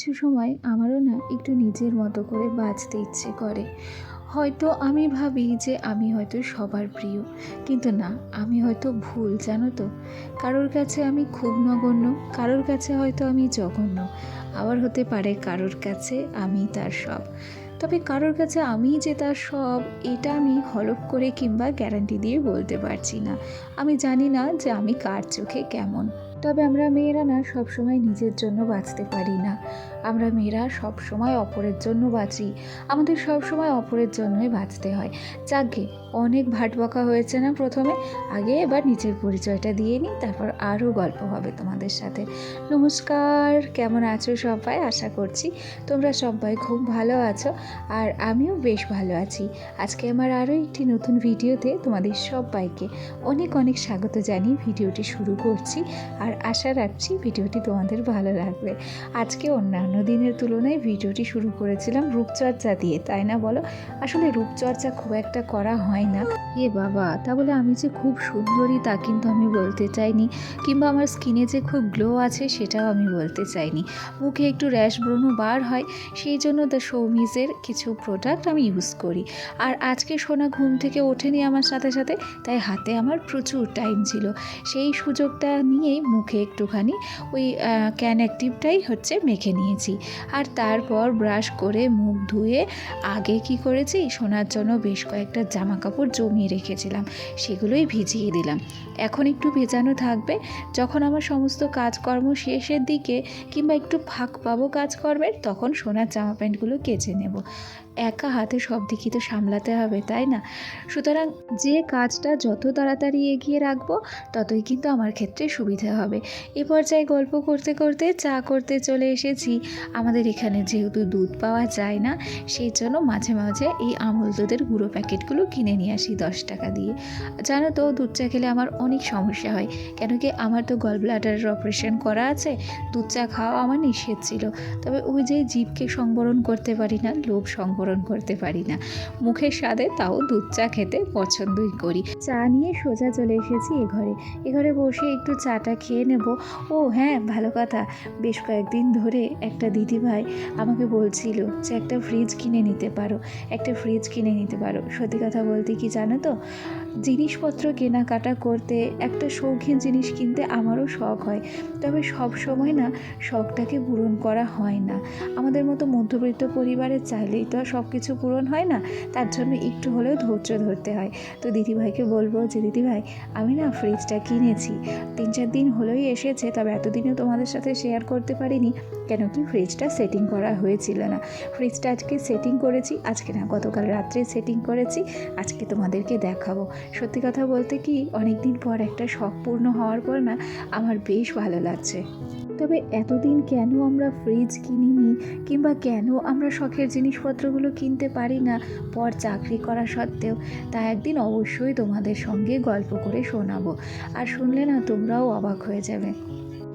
কিছু সময় আমারও না একটু নিজের মতো করে বাঁচতে ইচ্ছে করে। হয়তো আমি ভাবি যে আমি হয়তো সবার প্রিয়, কিন্তু না, আমি হয়তো ভুল, জানো তো? কারোর কাছে আমি খুব নগণ্য, কারোর কাছে হয়তো আমি জঘন্য, আবার হতে পারে কারোর কাছে আমি তার সব। তবে কারোর কাছে আমি যে তার সব, এটা আমি হলফ করে কিংবা গ্যারান্টি দিয়ে বলতে পারছি না। আমি জানি না যে আমি কার চোখে কেমন। তবে আমরা মেয়েরা না সবসময় নিজের জন্য বাঁচতে পারি না। আমরা মেয়েরা সবসময় অপরের জন্য বাঁচি। আমাদের সব সময় অপরের জন্যই বাঁচতে হয়। যাকে অনেক ভাট বকা হয়েছে না প্রথমে? আগে এবার নিজের পরিচয়টা দিয়ে নিই, তারপর আরও গল্প হবে তোমাদের সাথে। নমস্কার, কেমন আছো সবাই? আশা করছি তোমরা সবাই খুব ভালো আছো আর আমিও বেশ ভালো আছি। আজকে আমার আরও একটি নতুন ভিডিওতে তোমাদের সবাইকে অনেক অনেক স্বাগত জানিয়ে ভিডিওটি শুরু করছি আর আশা রাখছি ভিডিওটি তোমাদের ভালো লাগবে। আজকে অন্যান্য দিনের তুলনায় ভিডিওটি শুরু করেছিলাম রূপচর্চা দিয়ে, তাই না বলো? আসলে রূপচর্চা খুব একটা করা হয় না। এ বাবা তা বলে আমি যে খুব সুন্দরী তা কিন্তু আমি বলতে চাইনি। কিংবা আমার স্কিনে যে খুব গ্লো আছে সেটাও আমি বলতে চাইনি। মুখে একটু র্যাশ ব্রণ বার হয়, সেই জন্য দ্য সৌমিজের কিছু প্রোডাক্ট আমি ইউজ করি। আর আজকে সোনা ঘুম থেকে ওঠেনি আমার সাথে সাথে, তাই হাতে আমার প্রচুর টাইম ছিল। সেই সুযোগটা নিয়েই মুখে একটুখানি ওই ক্যান অ্যাক্টিভটাই হচ্ছে মেখে নিয়েছি। আর তারপর ব্রাশ করে মুখ ধুয়ে আগে কি করেছি? শোনার জন্য বেশ কয়েকটা জামা কাপড় জমিয়ে রেখেছিলাম। সেগুলোই ভিজিয়ে দিলাম। এখন একটু ভেজানো থাকবে। যখন আমার সমস্ত কাজকর্ম শেষের দিকে কিংবা একটু ফাঁক পাবো কাজকর্মের তখন সোনার জামা প্যান্টগুলো কেচে নেব। একা হাতে সব দিকই তো সামলাতে হবে, তাই না? সুতরাং যে কাজটা যত তাড়াতাড়ি এগিয়ে রাখব, ততই কিন্তু আমার ক্ষেত্রে সুবিধা হবে। এ পর্যায়ে গল্প করতে করতে চা করতে চলে এসেছি। আমাদের এখানে যেহেতু দুধ পাওয়া যায় না, সেই জন্য মাঝে মাঝে এই আমুল দুধের গুঁড়ো প্যাকেটগুলো কিনে নিয়ে আসি দশ টাকা দিয়ে। জানো তো, দুধ চা খেলে আমার অনেক সমস্যা হয়। কেন কি আমার তো গল ব্লাডারের অপারেশন করা আছে, দুধ চা খাওয়া আমার নিষেধ ছিল। তবে ওই যে জীবকে সংবরণ করতে পারি না, লোভ সংবরণ করতে পারি না। মুখের স্বাদে তাও দুধ চা খেতে পছন্দই করি। চা নিয়ে সোজা চলে এসেছি এ ঘরে। এ ঘরে বসে একটু চাটা খেয়ে নেব। ও হ্যাঁ ভালো কথা। বেশ কয়েকদিন ধরে একটা দিদিভাই আমাকে বলছিল যে একটা ফ্রিজ কিনে নিতে পারো। একটা ফ্রিজ কিনে নিতে পারো। সত্যি কথা বলতে কি জানো তো? জিনিসপত্র কেনাকাটা করতে একটা শৌখিন জিনিস কিনতে আমারও শখ হয়। তবে সব সময় না শখটাকে পূরণ করা হয় না। আমাদের মতো মধ্যবিত্ত পরিবারের চাইলেই তো আর সব কিছু পূরণ হয় না, তার জন্য একটু হলেও ধৈর্য ধরতে হয়। তো দিদিভাইকে বলব যে, দিদিভাই, আমি না ফ্রিজটা কিনেছি। তিন চার দিন হলোই এসেছে, তবে এতদিনও তোমাদের সাথে শেয়ার করতে পারিনি। কেন কি ফ্রিজটা সেটিং করা হয়েছিল না। ফ্রিজটা আজকে সেটিং করেছি, আজকে না গতকাল রাত্রে সেটিং করেছি, আজকে তোমাদেরকে দেখাবো। সত্যি কথা বলতে কি, অনেকদিন পর একটা শখ পূর্ণ হওয়ার পর না, আমার বেশ ভালো লাগছে। তবে এতদিন কেন আমরা ফ্রিজ কিনিনি কিংবা কেন আমরা শখের জিনিসপত্রগুলো কিনতে পারি না, পর চাকরি করা সত্ত্বেও, তা একদিন অবশ্যই তোমাদের সঙ্গে গল্প করে শোনাবো। আর শুনলে না তোমরাও অবাক হয়ে যাবে।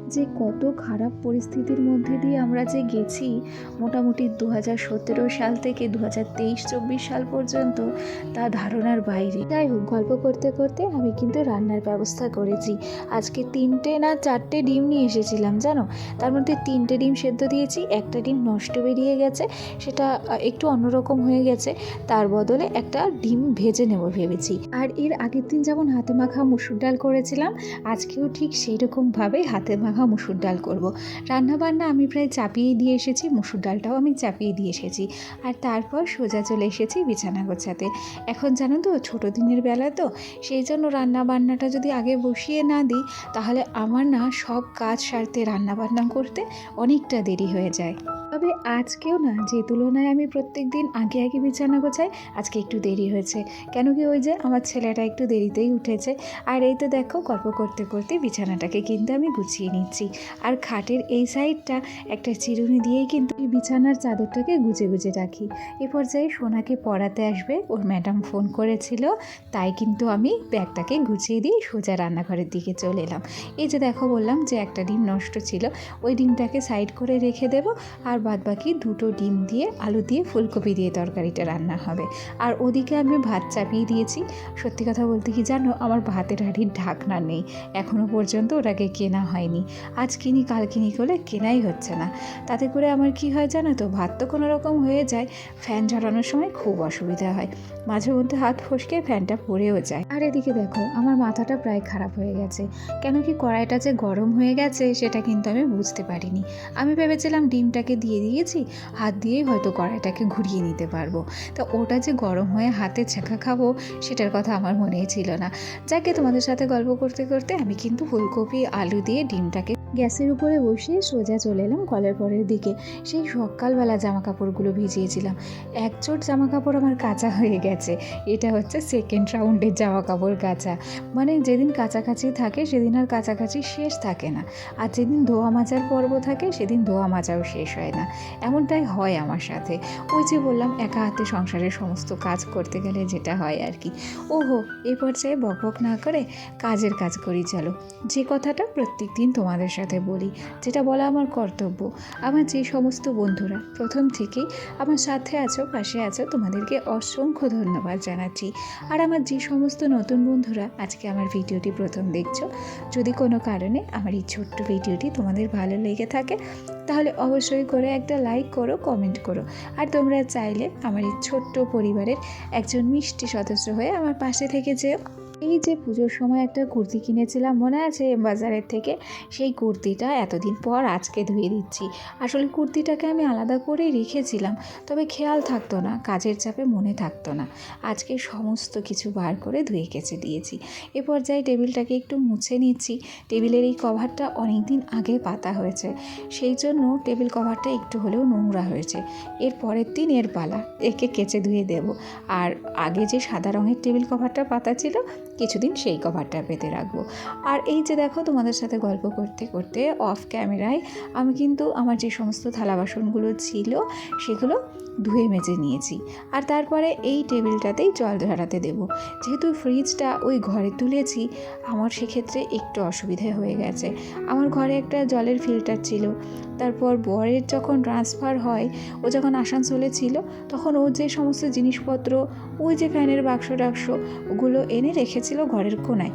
যে কত খারাপ পরিস্থিতির মধ্যে দিয়ে আমরা যে গেছি, মোটামুটি দু হাজার সতেরো সাল থেকে দু হাজার তেইশ চব্বিশ সাল পর্যন্ত তা ধারণার বাইরে। যাই হোক, গল্প করতে করতে আমি কিন্তু রান্নার ব্যবস্থা করেছি। আজকে তিনটে না চারটে ডিম নিয়ে এসেছিলাম, জানো? তার মধ্যে তিনটে ডিম সেদ্ধ দিয়েছি, একটা ডিম নষ্ট বেরিয়ে গেছে, সেটা একটু অন্যরকম হয়ে গেছে, তার বদলে একটা ডিম ভেজে নেব ভেবেছি। আর এর আগের দিন যেমন হাতে মাখা মুসুর ডাল করেছিলাম, আজকেও ঠিক সেই রকমভাবে হাতে মাখা মুসুর ডাল করব। রান্না বান্না আমি প্রায় চাপিয়ে দিয়ে এসেছি, মুসুর ডালটাও আমি চাপিয়ে দিয়ে এসেছি। আর তারপর সোজা চলে এসেছি বিছানা গোছাতে। এখন জানো তো, ছোটো দিনের বেলা তো, সেই জন্য রান্না বান্নাটা যদি আগে বসিয়ে না দিই, তাহলে আমার না সব কাজ সারতে রান্না বান্না করতে অনেকটা দেরি হয়ে যায়। তবে আজকেও না, যে তুলনায় আমি প্রত্যেক দিন আগে আগে বিছানা গোছাই, আজকে একটু দেরি হয়েছে। কেন কি ওই যে আমার ছেলেটা একটু দেরিতেই উঠেছে। আর এই তো দেখো, গল্প করতে করতে বিছানাটাকে কিন্তু আমি গুছিয়ে নিচ্ছি আর খাটের এই সাইডটা একটা চিরুনি দিয়েই কিন্তু বিছানার চাদরটাকে গুজে গুজে রাখি। এ পর্যায়ে সোনাকে পড়াতে আসবে। ওর ম্যাডাম ফোন করেছিল। তাই কিন্তু আমি ব্যাগটাকে গুছিয়ে দিয়ে সোজা রান্নাঘরের দিকে চলে এলাম। এই যে দেখো বললাম যে একটা ডিম নষ্ট ছিল। ওই ডিমটাকে সাইড করে রেখে দেবো। আর বাদ বাকি দুটো ডিম দিয়ে আলু দিয়ে ফুলকপি দিয়ে তরকারিটা রান্না হবে। আর ওদিকে আমি ভাত চাপিয়ে দিয়েছি। সত্যি কথা বলতে কি জানো? আমার ভাতের হাঁড়ির ঢাকনা নেই। এখনও পর্যন্ত ওটাকে কেনা হয়নি। আজ কিনি, কাল কিনি করে কেনাই হচ্ছে না। তাতে করে আমার কি হয় জানো তো? ভাত তো কোনো রকম হয়ে যায়, ফ্যান ঝরানোর সময় খুব অসুবিধা হয়। মাঝে মধ্যে হাত ফসকে ফ্যানটা পড়েও যায়। আর এদিকে দেখো, আমার মাথাটা প্রায় খারাপ হয়ে গেছে। কেন কি কড়াইটা যে গরম হয়ে গেছে, সেটা কিন্তু আমি বুঝতে পারিনি। আমি ভেবেছিলাম ডিমটাকে দিয়ে দিয়েছি, হাত দিয়েই হয়তো কড়াইটাকে ঘুরিয়ে নিতে পারব। তা ওটা যে গরম হয়ে হাতে ছেঁকা খাব, সেটার কথা আমার মনেই ছিল না। যাকে তোমাদের সাথে গল্প করতে করতে আমি কিন্তু ফুলকপি, আলু দিয়ে ডিমটাকে গ্যাসের উপরে বসিয়ে সোজা চলে এলাম কলের পরের দিকে। সেই সকালবেলা জামা কাপড়গুলো ভিজিয়েছিলাম। এক চোট জামা কাপড় আমার কাঁচা হয়ে গেছে। এটা হচ্ছে সেকেন্ড রাউন্ডের জামা কাপড় কাচা। মানে যেদিন কাছাকাছি থাকে, সেদিন আর কাছাকাছি শেষ থাকে না। আর যেদিন ধোয়া মাজার পর্ব থাকে, সেদিন ধোয়া মাজাও শেষ হয় না। এমনটাই হয় আমার সাথে। ওই যে বললাম, একা হাতে সংসারের সমস্ত কাজ করতে গেলে যেটা হয় আর কি। ওহো, এ পর্যায়ে বকবক না করে কাজের কাজ করি, চলো। যে কথাটা প্রত্যেক দিন তোমাদের সাথে বলি, যেটা বলা আমার কর্তব্য। আমার যে সমস্ত বন্ধুরা, প্রথম থেকেই আমার সাথে আছো, পাশে আছো, তোমাদেরকে অসংখ্য ধন্যবাদ জানাচ্ছি। আর আমার যে সমস্ত নতুন বন্ধুরা আজকে আমার ভিডিওটি প্রথম দেখছ, যদি কোনো কারণে আমার এই ছোট্ট ভিডিওটি তোমাদের ভালো লেগে থাকে, তাহলে অবশ্যই করে একটা লাইক করো কমেন্ট করো। আর তোমরা চাইলে আমার এই ছোট্ট পরিবারের একজন মিষ্টি সদস্য হয়ে আমার পাশে থেকে যেও। এই যে পুজোর সময় একটা কুর্তি কিনেছিলাম মনে আছে বাজারের থেকে? সেই কুর্তিটা এতদিন পর আজকে ধুয়ে দিচ্ছি। আসলে কুর্তিটাকে আমি আলাদা করেই রেখেছিলাম, তবে খেয়াল থাকতো না, কাজের চাপে মনে থাকতো না। আজকে সমস্ত কিছু বার করে ধুয়ে কেচে দিয়েছি। এ পর্যায়ে টেবিলটাকে একটু মুছে নিচ্ছি। টেবিলের এই কভারটা অনেক দিন আগে পাতা হয়েছে, সেই জন্য টেবিল কভারটা একটু হলেও নোংরা হয়েছে। এর পরের দিন এর পালা, একে কেচে ধুয়ে দেব। আর আগে যে সাদা রঙের টেবিল কভারটা পাতা ছিল কিছুদিন সেই কভারটা পেতে রাখব। আর এই যে দেখো তোমাদের সাথে গল্প করতে করতে অফ ক্যামেরায় আমি কিন্তু আমার যে সমস্ত থালা বাসনগুলো ছিল সেগুলো ধুয়ে মেজে নিয়েছি। আর তারপরে এই টেবিলটাতেই জল ঝরাতে দেব। যেহেতু ফ্রিজটা ওই ঘরে তুলেছি, আমার সেক্ষেত্রে একটু অসুবিধে হয়ে গেছে। আমার ঘরে একটা জলের ফিল্টার ছিল। তারপর বরের যখন ট্রান্সফার হয়, ও যখন আসানসোলে ছিল, তখন ও যে সমস্ত জিনিসপত্র, ওই যে ফ্যানের বাক্স টাক্স ওগুলো এনে রেখেছিল ঘরের কোনায়।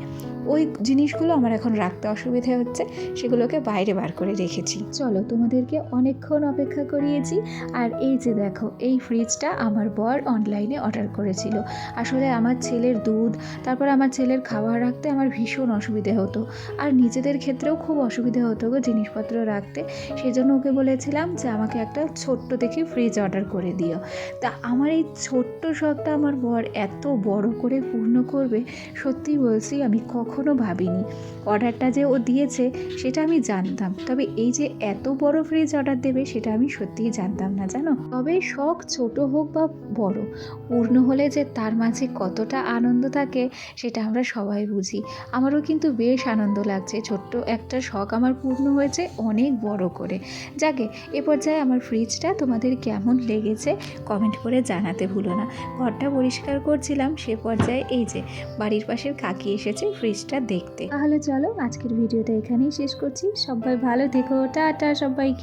ওই জিনিসগুলো আমার এখন রাখতে অসুবিধে হচ্ছে, সেগুলোকে বাইরে বার করে রেখেছি। চলো, তোমাদেরকে অনেকক্ষণ অপেক্ষা করিয়েছি। আর এই যে দেখো, এই ফ্রিজটা আমার বর অনলাইনে অর্ডার করেছিল। আসলে আমার ছেলের দুধ, তারপর আমার ছেলের খাবার রাখতে আমার ভীষণ অসুবিধে হতো। আর নিজেদের ক্ষেত্রেও খুব অসুবিধে হতো গো জিনিসপত্র রাখতে। সেই জন্য ওকে বলেছিলাম যে, আমাকে একটা ছোট্ট দেখে ফ্রিজ অর্ডার করে দিও। তা আমার এই ছোট্ট শখটা আমার বর এত বড় করে পূর্ণ করবে সত্যি বলছি আমি কখনো ভাবিনি। অর্ডারটা যে ও দিয়েছে, সেটা আমি জানতাম। তবে এই যে এত বড় ফ্রিজ অর্ডার দেবে, সেটা আমি সত্যিই জানতাম না, জানো? তবে শখ ছোট হোক বা বড়, পূর্ণ হলে যে তার মাঝে কতটা আনন্দ থাকে, সেটা আমরা সবাই বুঝি। আমারও কিন্তু বেশ আনন্দ লাগছে। ছোট্ট একটা শখ আমার পূর্ণ হয়েছে অনেক বড় করে। যাকে এ পর্যায়ে আমার ফ্রিজটা তোমাদের কেমন লেগেছে কমেন্ট করে জানাতে ভুলো না। ঘরটা পরিষ্কার করছিলাম সে পর্যায়ে এই যে বাড়ির পাশের কাকি এসেছে ফ্রিজটা দেখতে। তাহলে চলো আজকের ভিডিওটা এখানেই শেষ করছি। সবাই ভালো থেকো। টাটা সবাইকে।